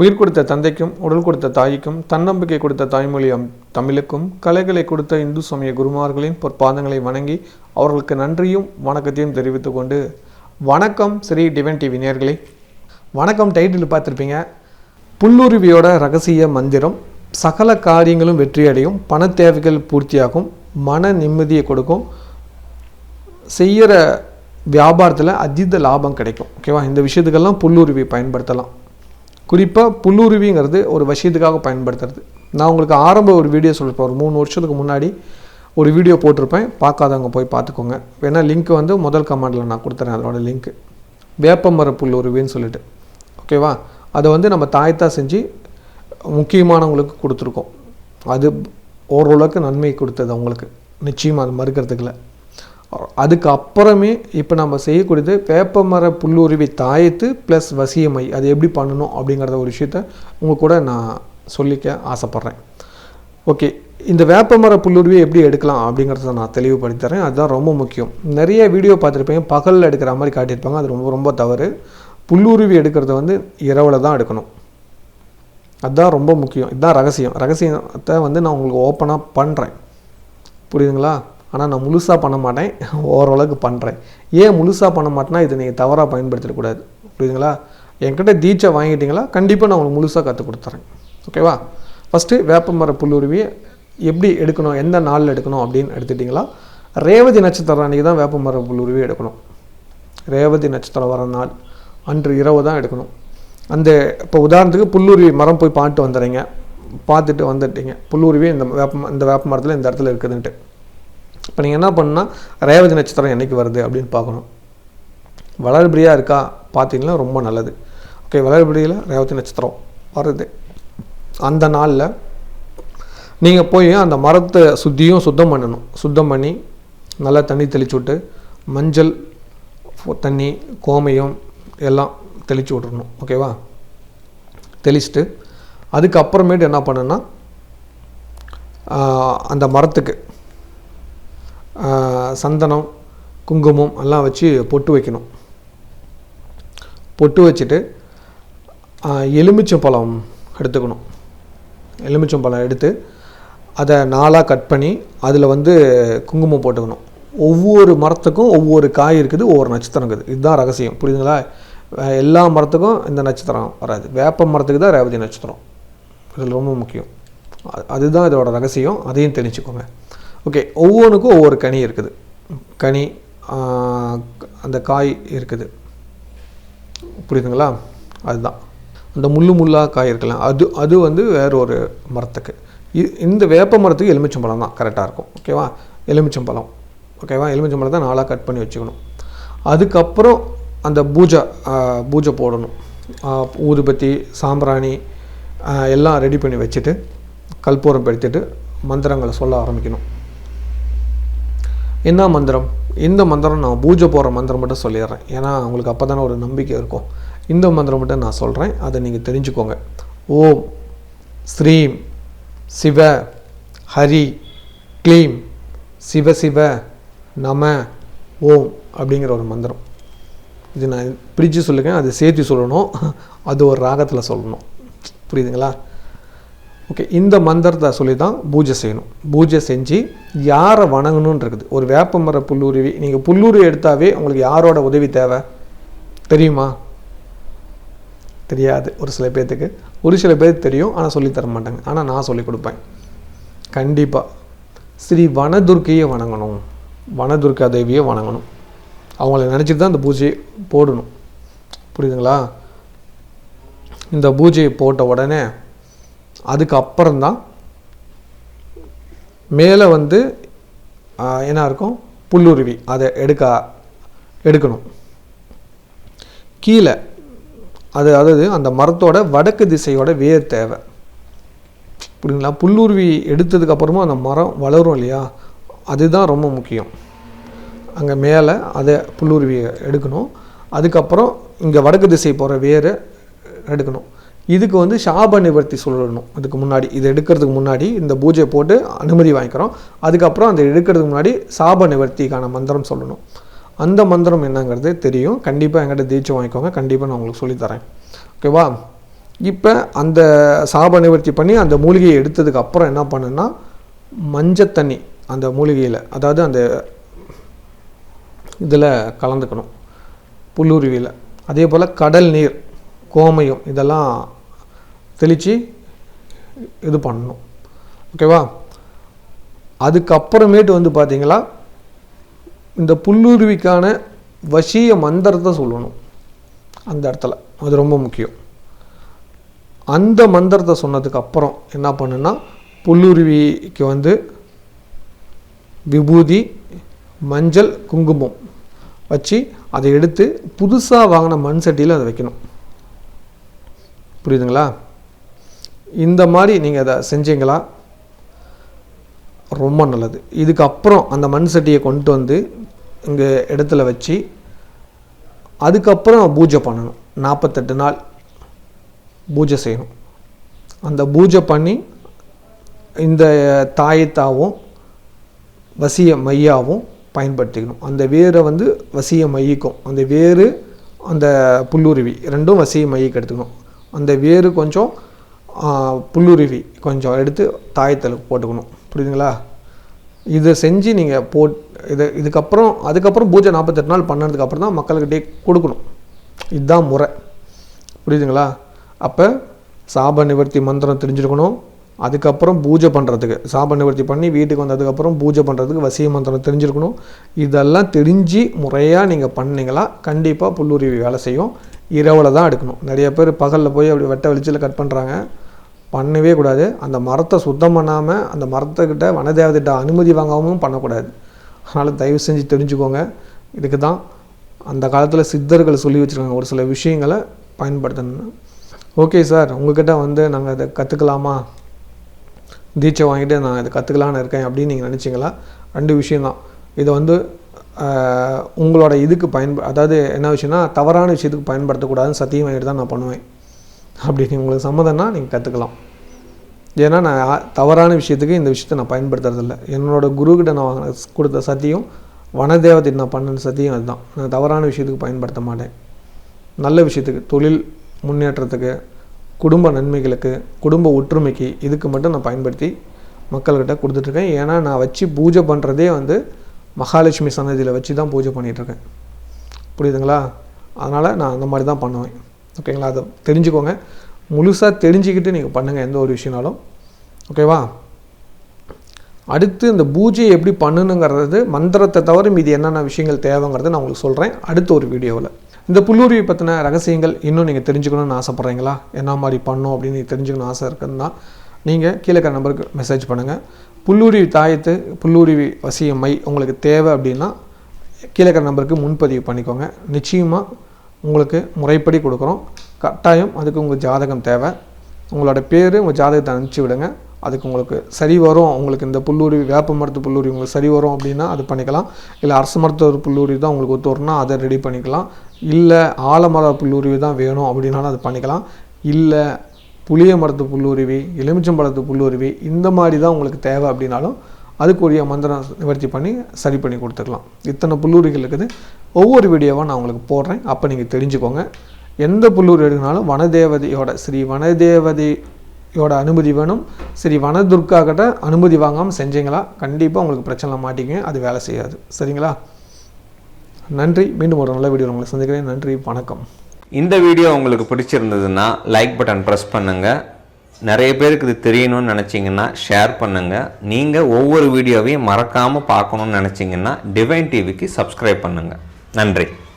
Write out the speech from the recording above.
உயிர் கொடுத்த தந்தைக்கும் உடல் கொடுத்த தாய்க்கும் தன்னம்பிக்கை கொடுத்த தாய்மொழி தமிழுக்கும் கலைகளை கொடுத்த இந்து சமய குருமார்களின் பொற்பாதங்களை வணங்கி அவர்களுக்கு நன்றியும் வணக்கத்தையும் தெரிவித்து கொண்டு வணக்கம் ஸ்ரீ டிவன் டிவி நேர்களே வணக்கம் டைட்டில் பார்த்துருப்பீங்க. புல்லுருவியோட ரகசிய மந்திரம் சகல காரியங்களும் வெற்றியடையும் பண தேவைகள் பூர்த்தியாகும் மன நிம்மதியை கொடுக்கும் செய்கிற வியாபாரத்தில் அதீத லாபம் கிடைக்கும். ஓகேவா? இந்த விஷயத்துக்கெல்லாம் புல்லுருவி பயன்படுத்தலாம். குறிப்பாக புல்லுருவிங்கிறது ஒரு விஷயத்துக்காக பயன்படுத்துறது. நான் உங்களுக்கு ஆரம்ப ஒரு வீடியோ சொல்லியிருப்பேன் ஒரு மூணு வருஷத்துக்கு முன்னாடி ஒரு வீடியோ போட்டிருப்பேன். பார்க்காதவங்க போய் பார்த்துக்கோங்க. வேணால் லிங்க் வந்து முதல் கமாண்டில் நான் கொடுத்துறேன் அதோட லிங்க் வேப்பமர புல்லுருவின்னு சொல்லிட்டு. ஓகேவா அதை வந்து நம்ம தாய்த்தா செஞ்சு முக்கியமானவங்களுக்கு கொடுத்துருக்கோம். அது ஓரளவுக்கு நன்மை கொடுத்தது அவங்களுக்கு. நிச்சயமாக அது மறுக்கிறதுக்குல அதுக்கு அப்புறமே இப்போ நம்ம செய்யக்கூடியது வேப்பமர புல்லுருவி தாயத்து ப்ளஸ் வசியமை. அது எப்படி பண்ணணும் அப்படிங்கிறத ஒரு விஷயத்த உங்கள் கூட நான் சொல்லிக்க ஆசைப்பட்றேன். ஓகே இந்த வேப்பமர புல்லுருவி எப்படி எடுக்கலாம் அப்படிங்கிறத நான் தெளிவுபடுத்தி தரேன் அதுதான் ரொம்ப முக்கியம். நிறைய வீடியோ பார்த்துருப்பீங்க. பகலில் எடுக்கிற மாதிரி காட்டியிருப்பாங்க. அது ரொம்ப ரொம்ப தவறு. புல்லுருவி எடுக்கிறத வந்து இரவில் தான் எடுக்கணும். அதுதான் ரொம்ப முக்கியம். இதுதான் ரகசியம். ரகசியத்தை வந்து நான் உங்களுக்கு ஓப்பனாக பண்ணுறேன் புரியுதுங்களா? ஆனால் நான் முழுசாக பண்ண மாட்டேன். ஓரளவுக்கு பண்ணுறேன் ஏன் முழுசாக பண்ண மாட்டேன்னா இதை நீங்கள் தவறாக பயன்படுத்திடக்கூடாது புரியுதுங்களா? என்கிட்ட தீட்சை வாங்கிட்டீங்களா? கண்டிப்பாக நான் உங்களுக்கு முழுசாக கற்றுக் கொடுத்துறேன். ஓகேவா? ஃபஸ்ட்டு வேப்பமர புல்லுருவியை எப்படி எடுக்கணும்? எந்த நாளில் எடுக்கணும்? அப்படின்னு எடுத்துட்டிங்களா? ரேவதி நட்சத்திரம் அன்றைக்கி தான் வேப்பமர புல்லுருவி எடுக்கணும். ரேவதி நட்சத்திரம் வர நாள். அன்று இரவு தான் எடுக்கணும். அந்த இப்போ உதாரணத்துக்கு புல்லுருவி மரம் போய் பார்த்துட்டு வந்துடுறீங்க. பார்த்துட்டு வந்துட்டீங்க. புல்லுருவி இந்த வேப்ப இந்த வேப்ப மரத்தில் இந்த இடத்துல இருக்குதுன்ட்டு. இப்போ நீங்கள் என்ன பண்ணால் ரேவதி நட்சத்திரம் என்னைக்கு வருது அப்படின்னு பார்க்கணும். வளர்பிரியாக இருக்கா பார்த்தீங்கன்னா ரொம்ப நல்லது. ஓகே வளர்பிரியில் ரேவதி நட்சத்திரம் வருது. அந்த நாளில் நீங்கள் போய் அந்த மரத்தை சுற்றியும் சுத்தம் பண்ணணும். சுத்தம் பண்ணி நல்லா தண்ணி தெளிச்சு விட்டு மஞ்சள் தண்ணி கோமயம் எல்லாம் தெளித்து விட்றணும் ஓகேவா? தெளிச்சுட்டு அதுக்கப்புறமேட்டு என்ன பண்ணுன்னா அந்த மரத்துக்கு சந்தனம் குங்குமம் எல்லாம் வச்சு பொட்டு வைக்கணும். பொட்டு வச்சுட்டு எலுமிச்சம்பழம் எடுத்துக்கணும். எலுமிச்சம்பழம் எடுத்து அதை நாளாக கட் பண்ணி அதில் வந்து குங்குமம் போட்டுக்கணும். ஒவ்வொரு மரத்துக்கும் ஒவ்வொரு காய் இருக்குது ஒவ்வொரு நட்சத்திரம் இருக்குது. இதுதான் ரகசியம். புரியுதுங்களா? எல்லா மரத்துக்கும் இந்த நட்சத்திரம் வராது. வேப்ப மரத்துக்கு தான் ரேவதி நட்சத்திரம். இதில் ரொம்ப முக்கியம். அதுதான் இதோட ரகசியம். அதையும் தெரிஞ்சுக்கோங்க. ஓகே ஒவ்வொன்றுக்கும் ஒவ்வொரு கனி இருக்குது. கனி அந்த காய் இருக்குது. புரியுதுங்களா? அதுதான். அந்த முள்ளு முள்ளாக காய் இருக்கலாம் அது அது வந்து வேற ஒரு மரத்துக்கு இந்த வேப்ப மரத்துக்கு எலுமிச்சம்பழம் தான் கரெக்டாக இருக்கும். ஓகேவா எலுமிச்சம்பழம். ஓகேவா எலுமிச்சம்பழம் தான் நாளாக கட் பண்ணி வச்சுக்கணும். அதுக்கப்புறம் அந்த பூஜை பூஜை போடணும். ஊதுபத்தி சாம்பிராணி எல்லாம் ரெடி பண்ணி வச்சுட்டு கல்பூரம் பெடுத்துட்டு மந்திரங்களை சொல்ல ஆரம்பிக்கணும். என்ன மந்திரம் இந்த மந்திரம் நான் பூஜை போகிற மந்திரம் மட்டும் சொல்லிடுறேன். ஏன்னா உங்களுக்கு அப்போ தானே ஒரு நம்பிக்கை இருக்கும். இந்த மந்திரம் மட்டும் நான் சொல்கிறேன் அதை நீங்கள் தெரிஞ்சுக்கோங்க. ஓம் ஸ்ரீம் சிவ ஹரி க்ளீம் சிவ சிவ நம ஓம் அப்படிங்கிற ஒரு மந்திரம். இது நான் பிரித்து சொல்லுங்கள் அது சேர்த்து சொல்லணும். அது ஒரு ராகத்தில் சொல்லணும். புரியுதுங்களா? ஓகே இந்த மந்திரத்தை சொல்லி தான் பூஜை செய்யணும். பூஜை செஞ்சு யாரை வணங்கணும்னு இருக்குது? ஒரு வேப்ப மர புல்லுருவி நீங்கள் புல்லுருவி எடுத்தாவே உங்களுக்கு யாரோட உதவி தேவை? தெரியுமா? தெரியாது ஒரு சில பேர்த்துக்கு ஒரு சில பேருக்கு தெரியும் ஆனால் சொல்லி தர மாட்டாங்க. ஆனால் நான் சொல்லி கொடுப்பேன். கண்டிப்பாக ஸ்ரீ வனதுர்க்கையை வணங்கணும். வனதுர்கா தேவியை வணங்கணும். அவங்கள நினச்சிட்டு தான் இந்த பூஜையை போடணும். புரியுதுங்களா? இந்த பூஜையை போட்ட உடனே அதுக்கப்புறம்தான் மேலே வந்து என்ன இருக்கும்? புல்லுருவி. அதை எடுக்க எடுக்கணும். கீழே அது அதாவது அந்த மரத்தோட வடக்கு திசையோட வேர் தேவை. புரியுங்களா புல்லுருவி எடுத்ததுக்கப்புறமா அந்த மரம் வளரும் இல்லையா? அதுதான் ரொம்ப முக்கியம். அங்கே மேலே அதை புல்லுருவியை எடுக்கணும். அதுக்கப்புறம் இங்கே வடக்கு திசை போகிற வேரை எடுக்கணும். இதுக்கு வந்து சாப நிவர்த்தி சொல்லணும். அதுக்கு முன்னாடி இது எடுக்கிறதுக்கு முன்னாடி இந்த பூஜை போட்டு அனுமதி வாங்கிக்கிறோம். அதுக்கப்புறம் அந்த எடுக்கிறதுக்கு முன்னாடி சாப நிவர்த்திக்கான மந்திரம் சொல்லணும். அந்த மந்திரம் என்னங்கிறது தெரியும். கண்டிப்பாக என்கிட்ட தீட்சை வாங்கிக்கோங்க. கண்டிப்பாக நான் உங்களுக்கு சொல்லித்தரேன். ஓகேவா இப்போ அந்த சாப நிவர்த்தி பண்ணி அந்த மூலிகையை எடுத்ததுக்கு அப்புறம் என்ன பண்ணுன்னா மஞ்சள் தண்ணி அந்த மூலிகையில் அதாவது அந்த இதில் கலந்துக்கணும். புல்லுருவியில் அதே போல் கடல் நீர் கோமயம் இதெல்லாம் தெளித்து இது பண்ணணும். ஓகேவா அதுக்கப்புறமேட்டு வந்து பார்த்திங்களா இந்த புல்லுருவிக்கான வசிய மந்திரத்தை சொல்லணும். அந்த இடத்துல. அது ரொம்ப முக்கியம். அந்த மந்திரத்தை சொன்னதுக்கு அப்புறம் என்ன பண்ணுன்னா புல்லுருவிக்கு வந்து விபூதி மஞ்சள் குங்குமம் வச்சு அதை எடுத்து புதுசாக வாங்கின மண் சட்டியில் அதை வைக்கணும். புரியுதுங்களா? இந்த மாதிரி நீங்கள் அதை செஞ்சீங்களா? ரொம்ப நல்லது. இதுக்கப்புறம் அந்த மண் சட்டியை கொண்டு வந்து இங்கே இடத்துல வச்சு அதுக்கப்புறம் பூஜை பண்ணணும். நாற்பத்தெட்டு நாள் பூஜை செய்யணும். அந்த பூஜை பண்ணி இந்த தாயத்தாவும் வசிய மையாவும் பயன்படுத்திக்கணும். அந்த வேரை வந்து வசிய மையிக்கும் அந்த வேறு அந்த புல்லுருவி ரெண்டும் வசிய மையக்கு எடுத்துக்கணும். அந்த வேறு கொஞ்சம் புல்லுருவி கொஞ்சம் எடுத்து தாயத்தில் போட்டுக்கணும். புரியுதுங்களா? இதை செஞ்சு நீங்கள் போட் இதை இதுக்கப்புறம் அதுக்கப்புறம் பூஜை நாற்பத்தெட்டு நாள் பண்ணதுக்கப்புறம் தான் மக்கள்கிட்டே கொடுக்கணும். இதுதான் முறை. புரியுதுங்களா? அப்போ சாப நிவர்த்தி மந்திரம் தெரிஞ்சிருக்கணும். அதுக்கப்புறம் பூஜை பண்ணுறதுக்கு சாப நிவர்த்தி பண்ணி வீட்டுக்கு வந்ததுக்கப்புறம் பூஜை பண்ணுறதுக்கு வசிய மந்திரம் தெரிஞ்சிருக்கணும். இதெல்லாம் தெரிஞ்சு முறையாக நீங்கள் பண்ணிங்களா கண்டிப்பாக புல்லுருவி வேலை செய்யும். இரவில் தான் எடுக்கணும். நிறைய பேர் பகலில் போய் அப்படி வெட்ட வெளிச்சில் கட் பண்ணுறாங்க பண்ணவே கூடாது. அந்த மரத்தை சுத்தம் பண்ணாமல் அந்த மரத்துக்கிட்ட வனதேவதிட்ட அனுமதி வாங்காமலும் பண்ணக்கூடாது. அதனால் தயவு செஞ்சு தெரிஞ்சுக்கோங்க. இதுக்கு தான் அந்த காலத்தில் சித்தர்கள் சொல்லி வச்சுருக்காங்க. ஒரு சில விஷயங்களை பயன்படுத்தணும் ஓகே சார் உங்ககிட்ட வந்து நாங்கள் இதை கற்றுக்கலாமா தீட்சை வாங்கிட்டு நான் இதை கற்றுக்கலான்னு இருக்கேன் அப்படின்னு நீங்கள் நினச்சிங்களா? ரெண்டு விஷயந்தான் இதை வந்து உங்களோட இதுக்கு பயன்ப அதாவது என்ன விஷயம்னா தவறான விஷயத்துக்கு பயன்படுத்தக்கூடாதுன்னு சத்தியம் வாங்கிட்டு தான் நான் பண்ணுவேன். அப்படின்னு உங்களுக்கு சம்மதம்னா நீங்கள் கற்றுக்கலாம் ஏன்னா நான் தவறான விஷயத்துக்கு இந்த விஷயத்தை நான் பயன்படுத்துறதில்ல. என்னோட குருக்கிட்ட நான் வாங்கின கொடுத்த சத்தியம் வனதேவத்தை நான் பண்ண சத்தியம் அதுதான். நான் தவறான விஷயத்துக்கு பயன்படுத்த மாட்டேன். நல்ல விஷயத்துக்கு தொழில் முன்னேற்றத்துக்கு குடும்ப நன்மைகளுக்கு குடும்ப ஒற்றுமைக்கு இதுக்கு மட்டும் நான் பயன்படுத்தி மக்கள்கிட்ட கொடுத்துட்ருக்கேன் ஏன்னா நான் வச்சு பூஜை பண்ணுறதே வந்து மகாலட்சுமி சன்னதியில் வச்சு தான் பூஜை பண்ணிகிட்ருக்கேன் புரியுதுங்களா? அதனால் நான் அந்த மாதிரி தான் பண்ணுவேன். ஓகேங்களா? அதை தெரிஞ்சுக்கோங்க. முழுசாக தெரிஞ்சுக்கிட்டு நீங்கள் பண்ணுங்கள் எந்த ஒரு விஷயம்னாலும். ஓகேவா? அடுத்து இந்த பூஜையை எப்படி பண்ணணுங்கிறது மந்திரத்தை தவிர மீது என்னென்ன விஷயங்கள் தேவைங்கிறத நான் உங்களுக்கு சொல்கிறேன் அடுத்த ஒரு வீடியோவில். இந்த புல்லுருவி பற்றின ரகசியங்கள் இன்னும் நீங்கள் தெரிஞ்சுக்கணும்னு ஆசைப்பட்றீங்களா? என்ன மாதிரி பண்ணும் அப்படின்னு நீங்கள் தெரிஞ்சுக்கணும் ஆசை இருக்குதுன்னா நீங்கள் கீழே இருக்கிற நம்பருக்கு மெசேஜ் பண்ணுங்கள் புல்லுருவி தாயத்து புல்லுருவி வசிய மை உங்களுக்கு தேவை அப்படின்னா கீழே இருக்கிற நம்பருக்கு முன்பதிவு பண்ணிக்கோங்க. நிச்சயமாக உங்களுக்கு முறைப்படி கொடுக்குறோம். கட்டாயம் அதுக்கு உங்கள் ஜாதகம் தேவை. உங்களோட பேர் உங்கள் ஜாதகத்தை அனுப்பிச்சி விடுங்க. அதுக்கு உங்களுக்கு சரி வரும். உங்களுக்கு இந்த புல்லுருவி வேப்ப மரத்து புல்லுருவி உங்களுக்கு சரி வரும் அப்படின்னா அது பண்ணிக்கலாம். இல்லை அரசு மருத்துவ புல்லுருவி தான் உங்களுக்கு ஒத்து வரும்னா அதை ரெடி பண்ணிக்கலாம். இல்லை ஆலமர புல்லுருவி தான் வேணும் அப்படின்னாலும் அது பண்ணிக்கலாம். இல்லை புளிய மரத்து புல்லுருவி எலுமிச்சம்பழத்து புல்லுருவி இந்த மாதிரி தான் உங்களுக்கு தேவை அப்படின்னாலும் அதுக்குரிய மந்திரம் நிவர்த்தி பண்ணி சரி பண்ணி கொடுத்துக்கலாம். இத்தனை புல்லூரிகள் இருக்குது. ஒவ்வொரு வீடியோவாக நான் உங்களுக்கு போடுறேன். அப்போ நீங்கள் தெரிஞ்சுக்கோங்க. எந்த புல்லூர் எடுக்கினாலும் வனதேவதையோட ஸ்ரீ வனதேவதையோட அனுமதி வேணும். ஸ்ரீ வனதுர்கா கிட்ட அனுமதி வாங்காமல் செஞ்சீங்களா கண்டிப்பாக உங்களுக்கு பிரச்சனை மாட்டிங்க அது வேலை செய்யாது. சரிங்களா? நன்றி. மீண்டும் ஒரு நல்ல வீடியோ உங்களை சந்திக்கிறேன். நன்றி. வணக்கம். இந்த வீடியோ உங்களுக்கு பிடிச்சிருந்ததுன்னா லைக் பட்டன் ப்ரெஸ் பண்ணுங்கள் நிறைய பேருக்கு இது தெரியணும்னு நினச்சிங்கன்னா ஷேர் பண்ணுங்கள் நீங்கள் ஒவ்வொரு வீடியோவையும் மறக்காமல் பார்க்கணுன்னு நினச்சிங்கன்னா டிவைன் டிவிக்கு சப்ஸ்கிரைப் பண்ணுங்கள் நன்றி.